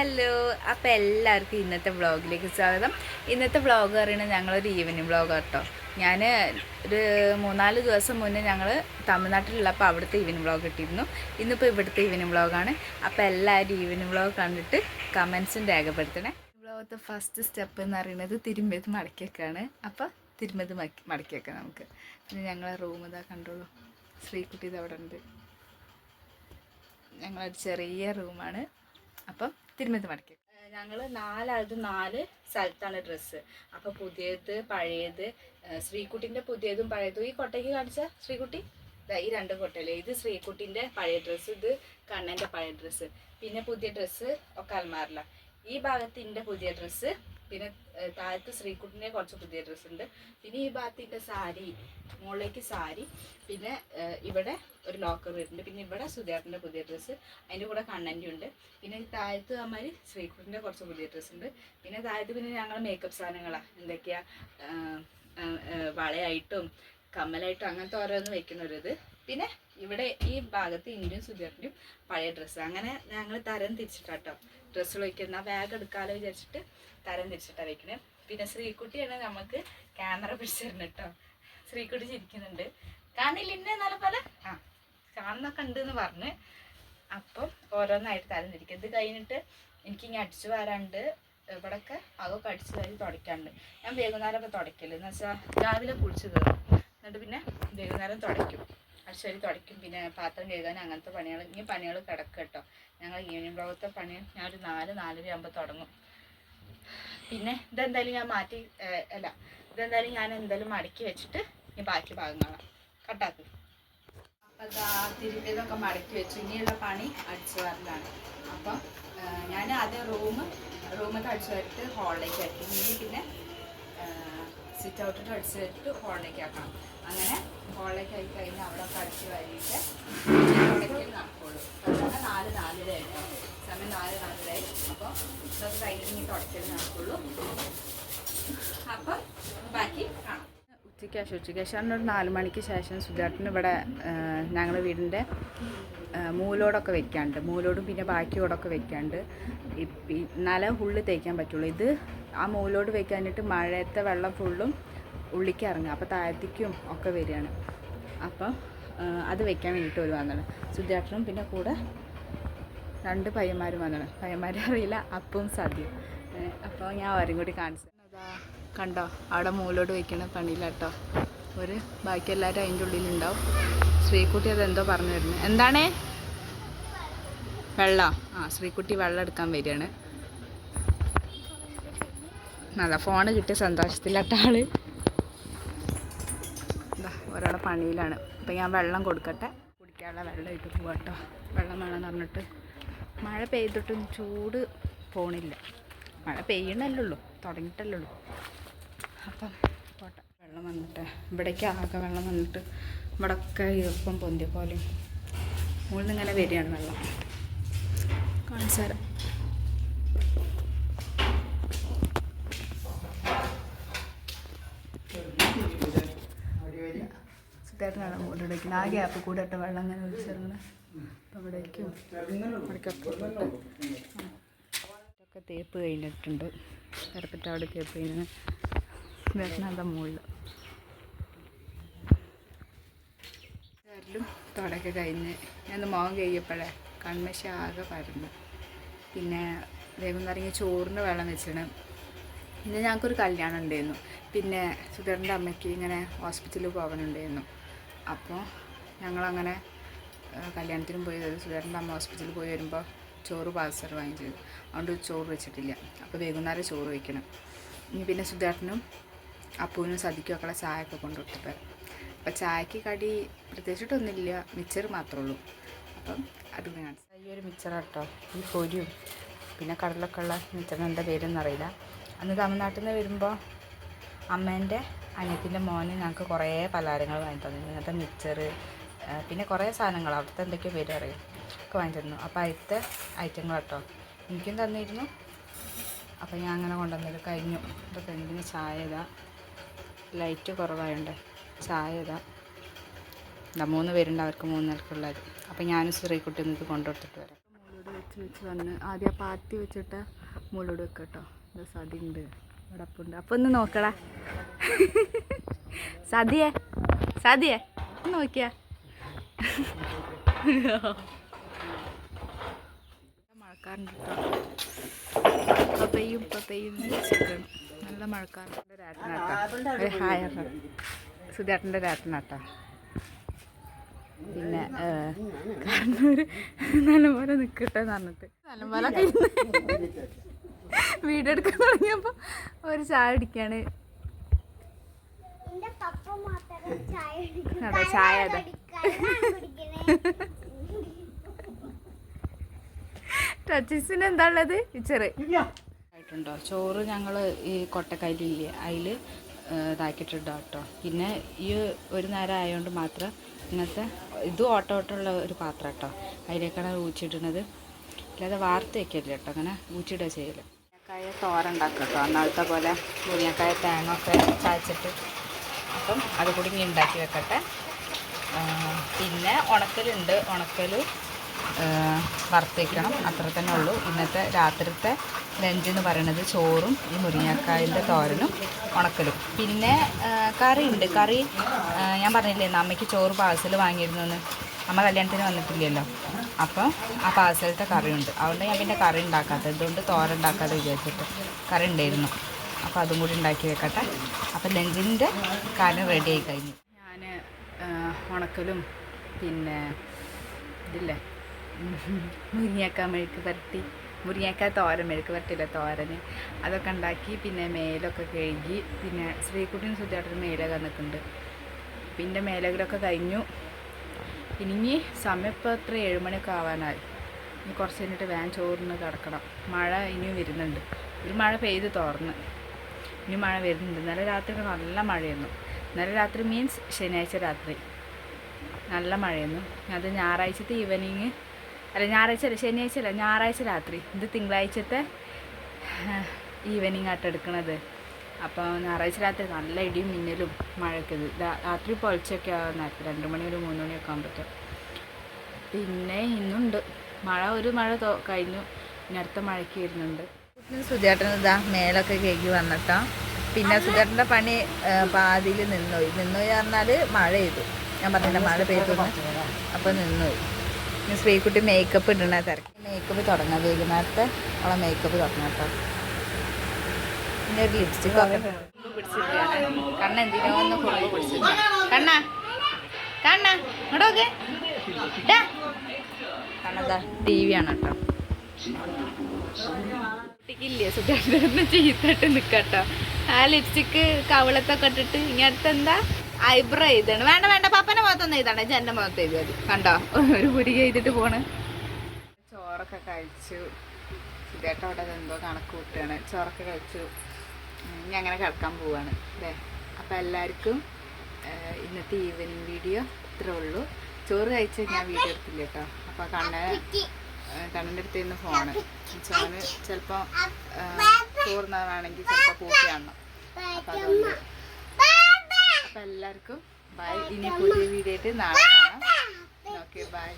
Hello അപ്പോൾ എല്ലാവർക്കും ഇന്നത്തെ വ്ളോഗിലേക്ക് സ്വാഗതം. ഇന്നത്തെ വ്ളോഗ് പറയുന്നത് ഞങ്ങളൊരു ഈവനിങ് വ്ളോഗ് കേട്ടോ. ഞാൻ ഒരു മൂന്നാൽ ദിവസം മുന്നേ ഞങ്ങൾ തമിഴ്നാട്ടിലുള്ളപ്പോൾ അവിടുത്തെ ഈവനിങ് വ്ളോഗ് ഇട്ടിരുന്നു. ഇന്നിപ്പോൾ ഇവിടുത്തെ ഈവനിങ് വ്ളോഗാണ് അപ്പോൾ എല്ലാവരും ഈവനിങ് വ്ളോഗ് കണ്ടിട്ട് കമൻസും രേഖപ്പെടുത്തണേ. വ്ളോഗത്തെ ഫസ്റ്റ് സ്റ്റെപ്പ് എന്ന് പറയുന്നത് തിരുമ്പത് മടക്കിയൊക്കെയാണ് അപ്പോൾ തിരുമ്പത് മടക്കി മടക്കിയൊക്കെ നമുക്ക്. പിന്നെ ഞങ്ങളെ റൂം ഇതാ കണ്ടോളൂ. ശ്രീകുട്ടി ഇത് അവിടെ ഉണ്ട്. ഞങ്ങളൊരു ചെറിയ റൂമാണ് അപ്പം തിരുമതി മടക്കി. ഞങ്ങൾ നാലാളത് നാല് സ്ഥലത്താണ് ഡ്രസ്സ്. അപ്പോൾ പുതിയത് പഴയത് ശ്രീകുട്ടിന്റെ പുതിയതും പഴയതും. ഈ കൊട്ടയ്ക്ക് കാണിച്ച ശ്രീകുട്ടി? ഈ രണ്ട് കൊട്ടയിൽ. ഇത് ശ്രീകുട്ടിന്റെ പഴയ ഡ്രസ്സ് ഇത് കണ്ണന്റെ പഴയ ഡ്രസ്സ്. പിന്നെ പുതിയ ഡ്രസ്സ് ഒക്കെ അൽമാറില ഈ ഭാഗത്തിന്റെ പുതിയ ഡ്രസ്സ് പിന്നെ താഴത്ത് ശ്രീകുട്ടിനെ കുറച്ച് പുതിയ ഡ്രസ്സ് ഉണ്ട്. പിന്നെ ഈ ഭാഗത്തിന്റെ സാരി മുകളിലേക്ക് സാരി പിന്നെ ഇവിടെ ഒരു ലോക്കർ വരുന്നുണ്ട്. പിന്നെ ഇവിടെ സുധേട്ടന്റെ പുതിയ ഡ്രസ്സ് അതിന്റെ കൂടെ കണ്ണന്റെ ഉണ്ട്. പിന്നെ താഴത്ത് അമ്മമാര് ശ്രീകുട്ടിന്റെ കുറച്ച് പുതിയ ഡ്രസ്സ് ഉണ്ട്. പിന്നെ താഴത്ത് പിന്നെ ഞങ്ങൾ മേക്കപ്പ് സാധനങ്ങളാണ് എന്തൊക്കെയാ? വളയായിട്ടും കമ്മലായിട്ടും അങ്ങനത്തെ ഓരോന്ന് വെക്കുന്ന ഒരു ഇത് പിന്നെ ഇവിടെ ഈ ഭാഗത്ത് ഇന്ത്യൻ സുധേട്ടന്റെയും പഴയ ഡ്രസ്സ് അങ്ങനെ ഞങ്ങൾ തരം തിരിച്ചിട്ടാട്ടോ. ഡ്രസ്സുകൾ വയ്ക്കുന്ന ബാഗ് എടുക്കാമല്ലോ വിചാരിച്ചിട്ട് തരം തിരിച്ചിട്ടാണ് വെക്കണേ. പിന്നെ ശ്രീകുട്ടിയാണ് നമുക്ക് ക്യാമറ പിടിച്ചു തരുന്നത് കേട്ടോ. ശ്രീകുട്ടി ചിരിക്കുന്നുണ്ട്. കാണില്ല ഇന്നെ നല്ല പോലെ? ആ കാണുന്നൊക്കെ ഉണ്ട് എന്ന് പറഞ്ഞ്. അപ്പം ഓരോന്നായിട്ട് തരം തിരിക്കും. ഇത് കഴിഞ്ഞിട്ട് എനിക്ക് ഇങ്ങനെ അടിച്ചു വരാണ്ട്. ഇവിടെയൊക്കെ അതൊക്കെ അടിച്ചു വാരി തുടയ്ക്കാണ്ട്. ഞാൻ വൈകുന്നേരമൊക്കെ തുടയ്ക്കൽ. എന്ന് വെച്ചാൽ രാവിലെ കുളിച്ചു കയറും. എന്നിട്ട് പിന്നെ വൈകുന്നേരം തുടയ്ക്കും. അടിച്ചു വാരി തുടയ്ക്കും. പിന്നെ പാത്രം കഴുകാൻ അങ്ങനത്തെ പണികൾ. ഇനി പണികൾ കിടക്കും കേട്ടോ. ഞങ്ങൾ ഈവനിങ് ബ്ലോഗത്തെ പണി ഞാൻ ഒരു നാല് നാലര ആകുമ്പോൾ തുടങ്ങും. പിന്നെ ഇതെന്തായാലും ഞാൻ മാറ്റി അല്ല ഇതെന്തായാലും ഞാൻ എന്തായാലും മടക്കി വെച്ചിട്ട് ഇനി ബാക്കി ഭാഗങ്ങളാണ് കട്ടാക്ക്. അപ്പം അതാ തിരുത്തേതൊക്കെ മടക്കി വെച്ചു. ഇനിയുള്ള പണി അടിച്ചു വാരലാണ് അപ്പം ഞാൻ ആദ്യം റൂം റൂമൊക്കെ അടിച്ചു വരട്ട് ഹോളിലേക്ക് ആക്കി. ഇനി പിന്നെ സിറ്റ് ഔട്ടിട്ട് അടിച്ചു വരട്ട് ഹോളിലേക്ക് ആക്കണം. അങ്ങനെ ഹോളിലേക്ക് ആയി കഴിഞ്ഞാൽ അവിടെ പഠിച്ചു വരിയിട്ട് തുടയ്ക്കൽ നടക്കുള്ളൂ. അതുകൊണ്ട് നാല് നാലര ആയിട്ടോ? സമയം നാല് നാലരയായി. അപ്പോൾ ഇതൊക്കെ കഴിഞ്ഞിട്ട് ഇനി തുടച്ചത് നടക്കുള്ളൂ. അപ്പം ബാക്കി കാണാം. ഉച്ചയ്ക്ക് ശേഷം ഉച്ചയ്ക്ക് ശേഷം ഒരു നാല് മണിക്ക് ശേഷം സുധാട്ടിന് ഇവിടെ ഞങ്ങളുടെ വീടിന്റെ മൂലോടൊക്കെ വെക്കാണ്ട് മൂലോടും പിന്നെ ബാക്കിയോടൊക്കെ വെക്കാണ്ട് ഇപ്പം നല്ല നില ഫുള്ള് തേക്കാൻ പറ്റുള്ളൂ. ഇത് ആ മൂലോട് വെക്കാനിട്ട് മഴയത്തെ വെള്ളം ഫുള്ളും ഉള്ളിക്ക് ഇറങ്ങുക അപ്പോൾ താഴത്തേക്കും ഒക്കെ വരികയാണ്. അപ്പം അത് വെക്കാൻ വേണ്ടിയിട്ട് ഒരു വന്നത് സുധാട്ടനും പിന്നെ കൂടെ രണ്ട് പയ്യന്മാരും വന്നത് പയ്യന്മാരെ അറിയില്ല അപ്പവും സദ്യയും. അപ്പോൾ ഞാൻ അവരും കൂടി കാണിച്ചു കണ്ടോ അവിടെ മൂലോട് വെക്കണ കേട്ടോ ഒരു ബാക്കി എല്ലാവരും അതിന്റെ ഉള്ളിലുണ്ടാവും. ശ്രീകുട്ടി അതെന്തോ പറഞ്ഞു വരുന്നത് എന്താണേ? വെള്ളം? ആ ശ്രീകുട്ടി വെള്ളം എടുക്കാൻ വരികയാണ്. നല്ല ഫോണ് കിട്ടിയ സന്തോഷത്തിലട്ട ഒരാളെ പണിയിലാണ്. അപ്പം ഞാൻ വെള്ളം കൊടുക്കട്ടെ. കുടിക്കാനുള്ള വെള്ളം ഇട്ട് പോകട്ടോ വെള്ളം വേണമെന്ന് പറഞ്ഞിട്ട് മഴ പെയ്തിട്ടും ചൂട് പോണില്ല. മഴ പെയ്യണല്ലേ ഉള്ളൂ തുടങ്ങിയിട്ടല്ലേ ഉള്ളൂ. അപ്പം പോട്ടെ. വെള്ളം വന്നിട്ട് ഇവിടേക്ക് ആകെ വെള്ളം വന്നിട്ട് ഇവിടൊക്കെ ഈർപ്പം പൊന്തിയ പോലെയും മുകളിൽ ഇങ്ങനെ വരികയാണ് വെള്ളം. കാണിച്ചു തരാം. സുഖമായിട്ടാണ് കൂടെ ഇടയ്ക്കുന്നത് ആ ഗ്യാപ്പ് കൂടെ ഇട്ട വെള്ളം അങ്ങനെ ഒഴിച്ചിറങ്ങണേ അവിടേക്കും. ഒക്കെ തേപ്പ് കഴിഞ്ഞിട്ടുണ്ട്. കരപ്പറ്റ അവിടെ തേപ്പ് കഴിഞ്ഞ് വരണത മുകളിൽ. ചരലും തുടക്കെ കഴിഞ്ഞ് ഞാൻ മോൻ കഴിയപ്പോഴേ കൺമശ ആകെ പരന്നു. പിന്നെ വേഗം വൈകുന്നേരം ചോറിന് വെള്ളം വെച്ചിട്ട് പിന്നെ ഞങ്ങൾക്കൊരു കല്യാണം ഉണ്ടായിരുന്നു. പിന്നെ സുധേറിന്റെ അമ്മയ്ക്ക് ഇങ്ങനെ ഹോസ്പിറ്റലിൽ പോകാനുണ്ടായിരുന്നു. അപ്പോൾ ഞങ്ങളങ്ങനെ കല്യാണത്തിനും പോയി സുധേറിന്റെ അമ്മ ഹോസ്പിറ്റലിൽ പോയി വരുമ്പോൾ ചോറ് പാർസൽ വാങ്ങിച്ചു അതുകൊണ്ട് ചോറ് വെച്ചിട്ടില്ല. അപ്പോൾ വൈകുന്നേരം ചോറ് വയ്ക്കണം ഇനി പിന്നെ സുധേട്ടനും അപ്പൂവിനും സദിക്കും ഒക്കെ ചായയൊക്കെ കൊണ്ട് വരാം അപ്പം ചായക്ക് കടി പ്രത്യേകിച്ചിട്ടൊന്നുമില്ല. മിച്ചർ മാത്രമേ ഉള്ളൂ. അപ്പം അത് വേണം ഈ ഒരു മിച്ചർ കേട്ടോ. ഈ പൊരിയും പിന്നെ കടലൊക്കെ ഉള്ള മിച്ചറിന് എന്താ പേരൊന്നും അറിയില്ല അന്ന് തമിഴ്നാട്ടിൽ നിന്ന് വരുമ്പോൾ അമ്മേന്റെ അനിയത്തിന്റെ മോന് ഞങ്ങൾക്ക് കുറേ പലഹാരങ്ങൾ വാങ്ങി തന്നു. ഇങ്ങനത്തെ മിക്സർ പിന്നെ കുറേ സാധനങ്ങൾ. അവിടുത്തെ എന്തൊക്കെയോ പേര് അറിയും? ഒക്കെ വാങ്ങി തന്നു. അപ്പോൾ അതിലത്തെ ഐറ്റങ്ങൾ കേട്ടോ എനിക്കും തന്നിരുന്നു. അപ്പോൾ ഞാൻ അങ്ങനെ കൊണ്ടുവന്നത്. കഴിഞ്ഞു. ഇതൊക്കെ എന്തിന് ചായ ഇതാ. ലൈറ്റ് കുറവായുണ്ട്. ചായ ഇതാ. ഇതാ മൂന്ന് പേരുണ്ട്. അവർക്ക് മൂന്ന് നിലക്കുള്ളത് അപ്പോൾ ഞാനും ശ്രീകുട്ടി ഇത് കൊണ്ടുകൊടുത്തിട്ട് വരാം. വെച്ച് വെച്ച് വന്ന് ആദ്യം ആ പാത്തി വെച്ചിട്ട് മുകളിലോട് വെക്കട്ടോ എന്താ സതി ഉണ്ട്. ഇവിടെ അപ്പോൾ അപ്പം ഒന്ന് നോക്കടാ. സതിയെ? സതിയെ? നോക്കിയാ. മഴക്കാറുണ്ട്? ഇപ്പൊ പെയ്യും നല്ല മഴക്കാറുണ്ട് രാട്ടനാട്ടോ പിന്നെ കണ്ണൂർ നല്ലപോലെ നിൽക്കട്ടെ പറഞ്ഞിട്ട്. നല്ലപോലെ വീടെടുക്കാൻ എടുക്കാൻ തുടങ്ങിയപ്പോൾ ഒരു ചായ അടിക്കാണ് എന്റെ പപ്പ മാത്രം ചായ കുടിക്കും. അതെ ചായ അതെ. ടച്ചിസിന് എന്താ ഉള്ളത്? ഇച്ചറ് ആയിട്ടുണ്ടോ? ചോറ് ഞങ്ങൾ ഈ കൊട്ടക്കല്ലില്ലേ? അതിൽ ഇതാക്കിയിട്ടുണ്ട് കേട്ടോ പിന്നെ ഈ ഒരു നേരം ആയതുകൊണ്ട് മാത്രം ഇങ്ങനത്തെ ഇത് ഓട്ട ഓട്ടമുള്ള ഒരു പാത്രം കേട്ടോ അതിലേക്കാണ് ഊച്ചിടുന്നത് അല്ലാതെ വാർത്ത വയ്ക്കരുത് കേട്ടോ അങ്ങനെ ഊച്ചിടുക ചെയ്യൽ. മുരിങ്ങക്കായ തോരണ്ടാക്കുക കേട്ടോ അന്നാളത്തെ പോലെ മുരിങ്ങക്കായ തേങ്ങ ഒക്കെ ചായച്ചിട്ട് അപ്പം അത് കൂടി ഇനി ഉണ്ടാക്കി വെക്കട്ടെ. പിന്നെ ഉണക്കലുണ്ട്. ഉണക്കൽ വറുത്തേക്കണം. അത്ര തന്നെ ഉള്ളൂ. ഇന്നത്തെ രാത്രിത്തെ ലഞ്ച് എന്ന് പറയുന്നത് ചോറും ഈ മുരിങ്ങക്കായന്റെ തോരനും ഉണക്കലും. പിന്നെ കറി ഉണ്ട് കറി ഞാൻ പറഞ്ഞില്ലേ അമ്മയ്ക്ക് ചോറ് പാഴ്സൽ വാങ്ങിയിരുന്നു എന്ന് അമ്മ കല്യാണത്തിന് വന്നിട്ടില്ലല്ലോ. അപ്പം ആ പാഴ്സലത്തെ കറിയുണ്ട്. അതുകൊണ്ട് ഞാൻ പിന്നെ കറി ഉണ്ടാക്കാത്തത്. ഇതുകൊണ്ട് തോര ഉണ്ടാക്കാതെ വിചാരിച്ചിട്ട് കറി ഉണ്ടായിരുന്നു. അപ്പോൾ അതും കൂടി ഉണ്ടാക്കി വെക്കട്ടെ. അപ്പോൾ ലഞ്ചിന്റെ കാര്യം റെഡി ആയി കഴിഞ്ഞു. ഞാൻ ഉണക്കലും പിന്നെ ഇതില്ലേ? മുരിങ്ങക്കാ മെഴുക്ക് പരട്ടി മുരിങ്ങക്ക തോരൻ മെഴുക്ക് പരട്ടിയില്ല തോരന്? അതൊക്കെ ഉണ്ടാക്കി പിന്നെ മേലൊക്കെ കഴുകി പിന്നെ ശ്രീകുട്ടിയും സുജാട്ടിന് മേലൊക്കെ നിൽക്കുന്നുണ്ട് പിന്നെ മേലകളൊക്കെ കഴിഞ്ഞു. ഇനി സമയം ഇപ്പോൾ എത്ര? ഏഴുമണിയൊക്കെ ആവാനായി. ഇനി കുറച്ച് കഴിഞ്ഞിട്ട് വേൻ ചോറിന് കിടക്കണം. മഴ ഇനിയും വരുന്നുണ്ട്. ഒരു മഴ പെയ്ത് തോർന്ന്. ഇനി മഴ വരുന്നുണ്ട്. ഇന്നലെ രാത്രി നല്ല മഴയെന്നു ഇന്നലെ രാത്രി മീൻസ് ശനിയാഴ്ച രാത്രി നല്ല മഴയായിരുന്നു. അത് ഞായറാഴ്ചത്തെ ഈവനിങ് അല്ല ഞായറാഴ്ച അല്ല ശനിയാഴ്ച അല്ല ഞായറാഴ്ച രാത്രി. ഇത് തിങ്കളാഴ്ചത്തെ ഈവനിങ് ആയിട്ട് എടുക്കണത്. അപ്പോൾ ഞായറാഴ്ച രാത്രി നല്ല ഇടിയും മിന്നലും മഴയൊക്കെ ഇത് രാത്രി പൊളിച്ചൊക്കെ ആവുന്നതായിരിക്കും രണ്ട് മണി ഒരു മൂന്ന് മണിയൊക്കെ ആകുമ്പോഴത്തെ പിന്നെ ഇന്നുണ്ട്. മഴ ഒരു മഴ കഴിഞ്ഞു. ഇനി അടുത്ത മഴയ്ക്ക് വരുന്നുണ്ട്. സുധേട്ടൻ ഇതാ മേലൊക്കെ കേക്ക് വന്നിട്ടോ. പിന്നെ സുധേട്ടന്റെ പണി പാതിയിൽ നിന്നുപോയി. നിന്നുപോയി പറഞ്ഞാൽ മഴ ചെയ്തു ഞാൻ പറഞ്ഞില്ല മഴ പെയ്തു അപ്പോൾ നിന്നുപോയി. ഇനി ശ്രീകുട്ടി മേക്കപ്പ് ഇടണ തിരക്ക്. മേക്കപ്പ് തുടങ്ങാം വൈകുന്നേരത്തെ. അവളെ മേക്കപ്പ് തുടങ്ങാം കേട്ടോ. പിന്നെ ഒരു ലിപ്സ്റ്റിക് കണ്ണ എന്തിനോ കണ്ണ കണ്ണ ടി വി ആണ് കേട്ടോ. കുട്ടിക്കില്ലേ? സുധാകരന് ചീത്തട്ട് നിക്കട്ടോ. ആ ലിപ്സ്റ്റിക്ക് കവളത്തൊക്കെ ഇട്ടിട്ട് ഇങ്ങനത്തെ എന്താ ഐബ്രോ എഴുതാണ്. വേണ്ട വേണ്ട. പപ്പന്റെ മുഖത്തൊന്നും എഴുതണ്ട ജന്റെ മുഖത്ത് എഴുതിയത് കണ്ടോ? ഒരു പുരിക എഴുതിട്ട് പോണ്. ചോറൊക്കെ കഴിച്ചു. സുധേട്ട അവിടെ എന്തോ കണക്ക് കൂട്ടുകയാണ്. ചോറൊക്കെ കഴിച്ചു. ഇനി അങ്ങനെ കിടക്കാൻ പോവാണ്. അല്ലേ അപ്പം എല്ലാവർക്കും ഇന്നത്തെ ഈവനിങ് വീഡിയോ ഇത്രേ ഉള്ളൂ. ചോറ് കഴിച്ച് ഞാൻ വീഡിയോ എടുത്തില്ല കേട്ടോ. അപ്പോൾ കണ്ണ കണ്ണന്റെ അടുത്ത് നിന്ന് ഫോണ് ചോന് ചിലപ്പോൾ ചോറുന്നതാണെങ്കിൽ ചിലപ്പോൾ പൂട്ടി കാണണം. അപ്പം അതുകൊണ്ട് അപ്പം എല്ലാവർക്കും ബൈ ഇനി പുതിയ വീഡിയോ ആയിട്ട് നാളെ കാണാം. Okay bye